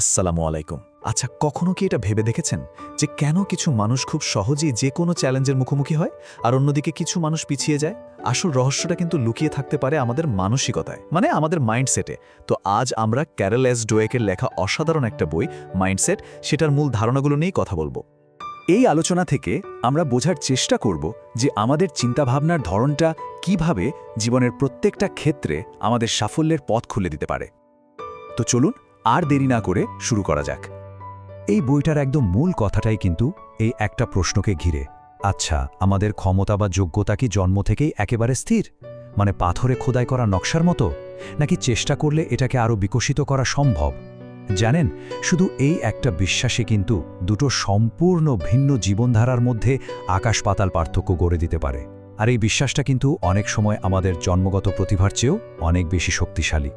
আসসালামু আলাইকুম। আচ্ছা কখনো কি এটা ভেবে দেখেছেন যে কেন কিছু মানুষ খুব সহজেই যে কোনো চ্যালেঞ্জের মুখোমুখি হয় আর অন্যদিকে কিছু মানুষ পিছিয়ে যায়? আসল রহস্যটা কিন্তু লুকিয়ে থাকতে পারে আমাদের মানসিকতায় মানে আমাদের মাইন্ডসেটে। তো আজ আমরা ক্যারেল এস ডোয়েকের লেখা অসাধারণ একটা বই, মাইন্ডসেট, সেটার মূল ধারণাগুলো নিয়েই কথা বলব। এই আলোচনা থেকে আমরা বোঝার চেষ্টা করব যে আমাদের চিন্তাভাবনার ধরনটা কীভাবে জীবনের প্রত্যেকটা ক্ষেত্রে আমাদের সাফল্যের পথ খুলে দিতে পারে। তো চলুন আর দেরি না করে শুরু করা যাক। এই বইটার একদম মূল কথাটাই কিন্তু এই একটা প্রশ্নকে ঘিরে। আচ্ছা আমাদের ক্ষমতা বা যোগ্যতা কি জন্ম থেকেই একেবারে স্থির? মানে পাথরে খোদাই করা নকশার মতো? নাকি চেষ্টা করলে এটাকে আরও বিকশিত করা সম্ভব? জানেন, শুধু এই একটা বিশ্বাসে কিন্তু দুটো সম্পূর্ণ ভিন্ন জীবনধারার মধ্যে আকাশ পাতাল পার্থক্য গড়ে দিতে পারে। আর এই বিশ্বাসটা কিন্তু অনেক সময় আমাদের জন্মগত প্রতিভার চেয়েও অনেক বেশি শক্তিশালী।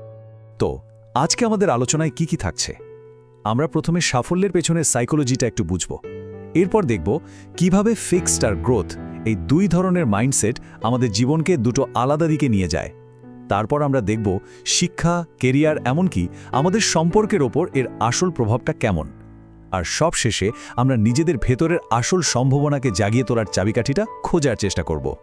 তো আজকে আমাদের আলোচনায় কি কি থাকছে? আমরা প্রথমে সাফল্যের পেছনে সাইকোলজিটা একটু বুঝব। এরপর দেখব কীভাবে ফিক্সড আর গ্রোথ এই দুই ধরনের মাইন্ডসেট আমাদের জীবনকে দুটো আলাদা দিকে নিয়ে যায়। তারপর আমরা দেখব শিক্ষা কেরিয়ার এমনকি আমাদের সম্পর্কের ওপর এর আসল প্রভাবটা কেমন। আর সব শেষে আমরা নিজেদের ভেতরের আসল সম্ভাবনাকে জাগিয়ে তোলার চাবিকাঠিটা খোঁজার চেষ্টা করব।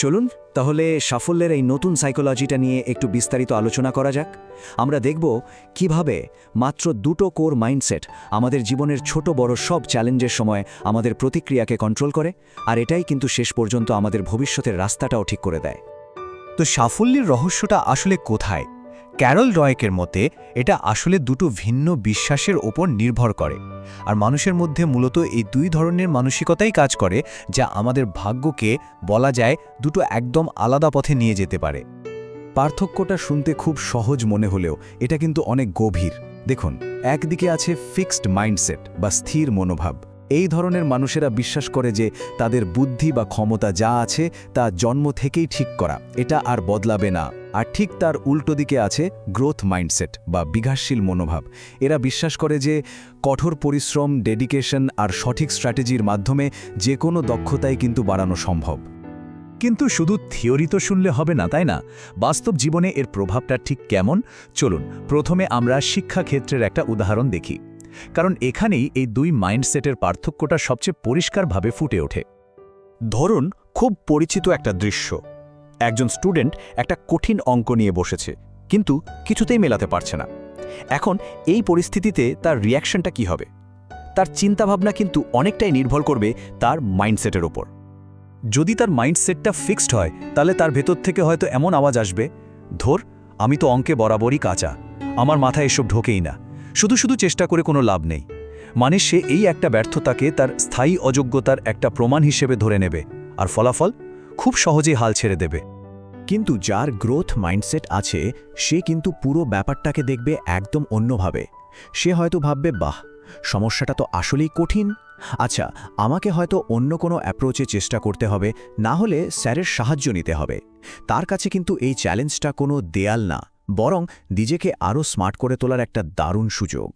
চলুন, তাহলে সাফল্যের এই নতুন সাইকোলজিটা নিয়ে একটু বিস্তারিত আলোচনা করা যাক। আমরা দেখব কীভাবে মাত্র দুটো কোর মাইন্ডসেট আমাদের জীবনের ছোট বড় সব চ্যালেঞ্জের সময় আমাদের প্রতিক্রিয়াকে কন্ট্রোল করে, আর এটাই কিন্তু শেষ পর্যন্ত আমাদের ভবিষ্যতের রাস্তাটাও ঠিক করে দেয়। তো সাফল্যের রহস্যটা আসলে কোথায়? ক্যারল রয়েকের মতে, এটা আসলে দুটো ভিন্ন বিশ্বাসের ওপর নির্ভর করে। আর মানুষের মধ্যে মূলত এই দুই ধরনের মানসিকতাই কাজ করে, যা আমাদের ভাগ্যকে, বলা যায়, দুটো একদম আলাদা পথে নিয়ে যেতে পারে। পার্থক্যটা শুনতে খুব সহজ মনে হলেও, এটা কিন্তু অনেক গভীর। দেখুন, একদিকে আছে ফিক্সড মাইন্ডসেট বা স্থির মনোভাব। এই ধরনের মানুষেরা বিশ্বাস করে যে, তাদের বুদ্ধি বা ক্ষমতা যা আছে, তা জন্ম থেকেই ঠিক করা। এটা আর বদলাবে না। আর ঠিক তার উল্টো দিকে আছে গ্রোথ মাইন্ডসেট বা বিঘাসশীল মনোভাব। এরা বিশ্বাস করে যে কঠোর পরিশ্রম ডেডিকেশন আর সঠিক স্ট্র্যাটেজির মাধ্যমে যে কোনো দক্ষতাই কিন্তু বাড়ানো সম্ভব। কিন্তু শুধু থিওরি তো শুনলে হবে না, তাই না? বাস্তব জীবনে এর প্রভাবটা ঠিক কেমন? চলুন, প্রথমে আমরা শিক্ষাক্ষেত্রের একটা উদাহরণ দেখি। কারণ এখানেই এই দুই মাইন্ডসেটের পার্থক্যটা সবচেয়ে পরিষ্কারভাবে ফুটে ওঠে। ধরুন, খুব পরিচিত একটা দৃশ্য। একজন স্টুডেন্ট একটা কঠিন অঙ্ক নিয়ে বসেছে, কিন্তু কিছুতেই মেলাতে পারছে না। এখন এই পরিস্থিতিতে তার রিয়াকশনটা কি হবে? তার চিন্তাভাবনা কিন্তু অনেকটাই নির্ভর করবে তার মাইন্ডসেটের ওপর। যদি তার মাইন্ডসেটটা ফিক্সড হয়, তাহলে তার ভেতর থেকে হয়তো এমন আওয়াজ আসবে, ধর, আমি তো অঙ্কে বরাবরই কাঁচা, আমার মাথায় এসব ঢোকেই না। শুধু শুধু চেষ্টা করে কোনো লাভ নেই। মানে সে এই একটা ব্যর্থতাকে তার স্থায়ী অযোগ্যতার একটা প্রমাণ হিসেবে ধরে নেবে, আর ফলাফল খুব সহজেই হাল ছেড়ে দেবে। কিন্তু যার গ্রোথ মাইন্ডসেট আছে, সে কিন্তু পুরো ব্যাপারটাকে দেখবে একদম অন্যভাবে। সে হয়তো ভাববে, বাহ, সমস্যাটা তো আসলেই কঠিন। আচ্ছা আমাকে হয়তো অন্য কোনো অ্যাপ্রোচে চেষ্টা করতে হবে, না হলে স্যারের সাহায্য নিতে হবে। তার কাছে কিন্তু এই চ্যালেঞ্জটা কোনো দেয়াল না, বরং নিজেকে আরও স্মার্ট করে তোলার একটা দারুণ সুযোগ।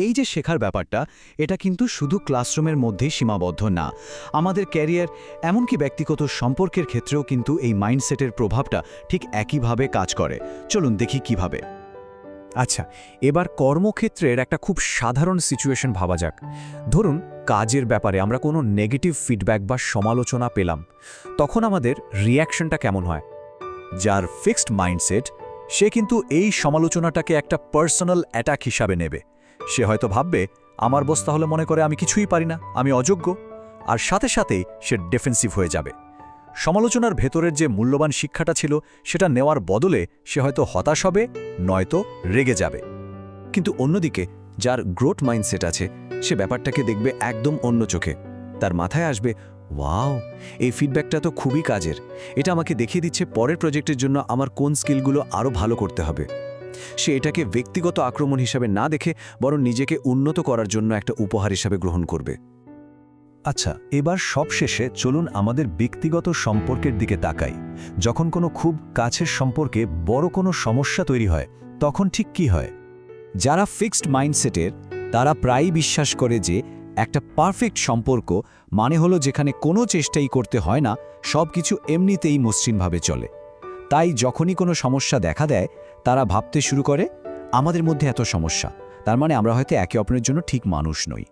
এই যে শেখার ব্যাপারটা, এটা কিন্তু শুধু ক্লাসরুমের মধ্যেই সীমাবদ্ধ না। আমাদের ক্যারিয়ার, এমনকি ব্যক্তিগত সম্পর্কের ক্ষেত্রেও কিন্তু এই মাইন্ডসেটের প্রভাবটা ঠিক একইভাবে কাজ করে। চলুন দেখি কীভাবে। আচ্ছা এবার কর্মক্ষেত্রের একটা খুব সাধারণ সিচুয়েশন ভাবা যাক। ধরুন, কাজের ব্যাপারে আমরা কোনো নেগেটিভ ফিডব্যাক বা সমালোচনা পেলাম। তখন আমাদের রিয়াকশনটা কেমন হয়? যার ফিক্সড মাইন্ডসেট সে কিন্তু এই সমালোচনাটাকে একটা পার্সোনাল অ্যাটাক হিসাবে নেবে। সে হয়তো ভাববে, আমার বস তাহলে মনে করে আমি কিছুই পারি না, আমি অযোগ্য। আর সাথে সাথেই সে ডিফেন্সিভ হয়ে যাবে। সমালোচনার ভেতরের যে মূল্যবান শিক্ষাটা ছিল, সেটা নেওয়ার বদলে সে হয়তো হতাশ হবে, নয়তো রেগে যাবে। কিন্তু অন্যদিকে, যার গ্রোথ মাইন্ডসেট আছে, সে ব্যাপারটাকে দেখবে একদম অন্য চোখে। তার মাথায় আসবে, ওয়াও, এই ফিডব্যাকটা তো খুবই কাজের। এটা আমাকে দেখিয়ে দিচ্ছে পরের প্রজেক্টের জন্য আমার কোন স্কিলগুলো আরও ভালো করতে হবে। সে এটাকে ব্যক্তিগত আক্রমণ হিসাবে না দেখে বরং নিজেকে উন্নত করার জন্য একটা উপহার হিসাবে গ্রহণ করবে। আচ্ছা এবার সবশেষে চলুন আমাদের ব্যক্তিগত সম্পর্কের দিকে তাকাই। যখন কোনো খুব কাছের সম্পর্কে বড় কোনো সমস্যা তৈরি হয়, তখন ঠিক কি হয়? যারা ফিক্সড মাইন্ডসেটের, তারা প্রায়ই বিশ্বাস করে যে একটা পারফেক্ট সম্পর্ক মানে হলো যেখানে কোনো চেষ্টাই করতে হয় না সব কিছু এমনিতেই মসৃণভাবে চলে। তাই যখনই কোনো সমস্যা দেখা দেয় তারা ভাবতে শুরু করে, আমাদের মধ্যে এত সমস্যা। তার মানে আমরা হয়তো একে অপরের জন্য ঠিক মানুষ নই।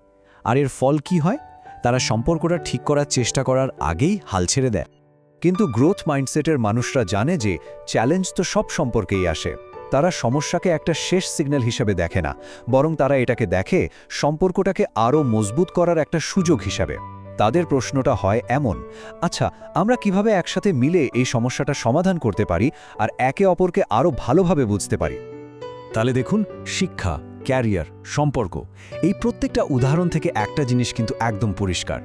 আর এর ফল কি হয়? তারা সম্পর্কটা ঠিক করার চেষ্টা করার আগেই হাল ছেড়ে দেয়। কিন্তু গ্রোথ মাইন্ডসেটের মানুষরা জানে যে চ্যালেঞ্জ তো সব সম্পর্কেই আসে। তারা সমস্যাকে একটা শেষ সিগন্যাল হিসেবে দেখে না, বরং তারা এটাকে দেখে সম্পর্কটাকে আরও মজবুত করার একটা সুযোগ হিসাবে। তাদের প্রশ্নটা হয় এমন আচ্ছা আমরা কীভাবে একসাথে মিলে এই সমস্যাটা সমাধান করতে পারি আর একে অপরকে আরও ভালোভাবে বুঝতে পারি? তাহলে দেখুন, শিক্ষা, ক্যারিয়ার, সম্পর্ক, এই প্রত্যেকটা উদাহরণ থেকে একটা জিনিস কিন্তু একদম পরিষ্কার।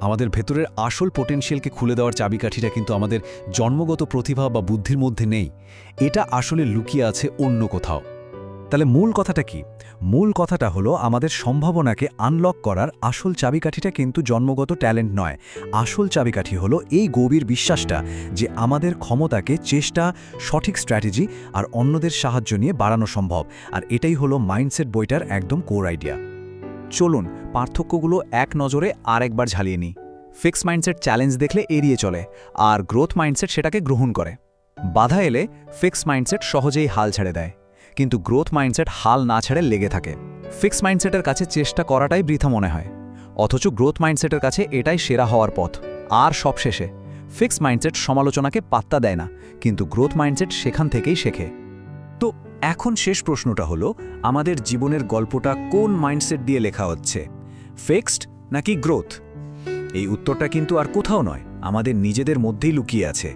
আমাদের ভেতরের আসল পোটেনশিয়ালকে খুলে দেওয়ার চাবিকাঠিটা কিন্তু আমাদের জন্মগত প্রতিভা বা বুদ্ধির মধ্যে নেই। এটা আসলে লুকিয়ে আছে অন্য কোথাও। তাহলে মূল কথাটা কি? মূল কথাটা হলো আমাদের সম্ভাবনাকে আনলক করার আসল চাবিকাঠিটা কিন্তু জন্মগত ট্যালেন্ট নয়। আসল চাবিকাঠি হলো এই গভীর বিশ্বাসটা যে আমাদের ক্ষমতাকে চেষ্টা, সঠিক স্ট্র্যাটেজি আর অন্যদের সাহায্য নিয়ে বাড়ানো সম্ভব। আর এটাই হলো মাইন্ডসেট বইটার একদম কোর আইডিয়া চলুন, পার্থক্যগুলো এক নজরে আরেকবার ঝালিয়ে নিই। ফিক্স মাইন্ডসেট চ্যালেঞ্জ দেখলে এড়িয়ে চলে আর গ্রোথ মাইন্ডসেট সেটাকে গ্রহণ করে। বাধা এলে ফিক্স মাইন্ডসেট সহজেই হাল ছেড়ে দেয়। কিন্তু গ্রোথ মাইন্ডসেট হাল না ছেড়ে লেগে থাকে। ফিক্স মাইন্ডসেটের কাছে চেষ্টা করাটাই বৃথা মনে হয়। অথচ গ্রোথ মাইন্ডসেটের কাছে এটাই সেরা হওয়ার পথ। আর সবশেষে ফিক্স মাইন্ডসেট সমালোচনাকে পাত্তা দেয় না, কিন্তু গ্রোথ মাইন্ডসেট সেখান থেকেই শেখে। তো এখন শেষ প্রশ্নটা হলো, আমাদের জীবনের গল্পটা কোন মাইন্ডসেট দিয়ে লেখা হচ্ছে? ফিক্সড নাকি গ্রোথ? এই উত্তরটা কিন্তু আর কোথাও নয়, আমাদের নিজেদের মধ্যেই লুকিয়ে আছে।